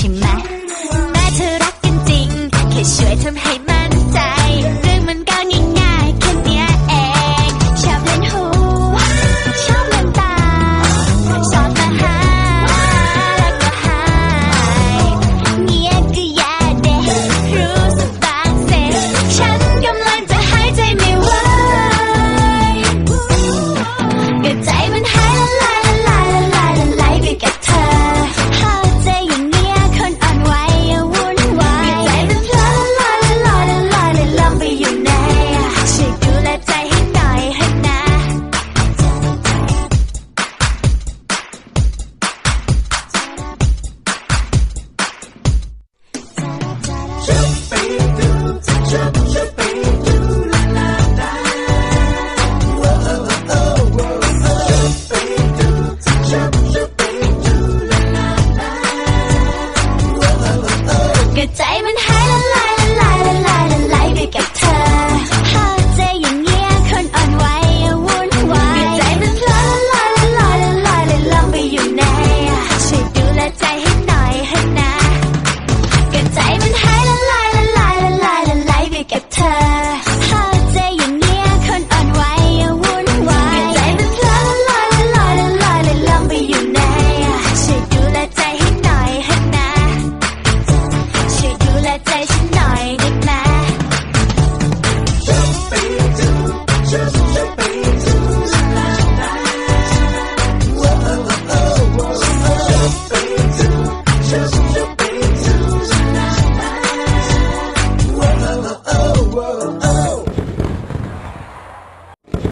ช่ไหมแต่เธอรักกันจริง แค่ช่วยทำให้มั่นใจ เรื่องมันก็ง่ายๆแค่เนี้ยเอง ชอบเล่นหู ชอบเล่นตาชอบมาหาแล้วก็หายเนียก็ยาเด็รู้สึกบางเซ็ฉันกำลังจะหายใจไม่ไหวก็ใจมันหายละ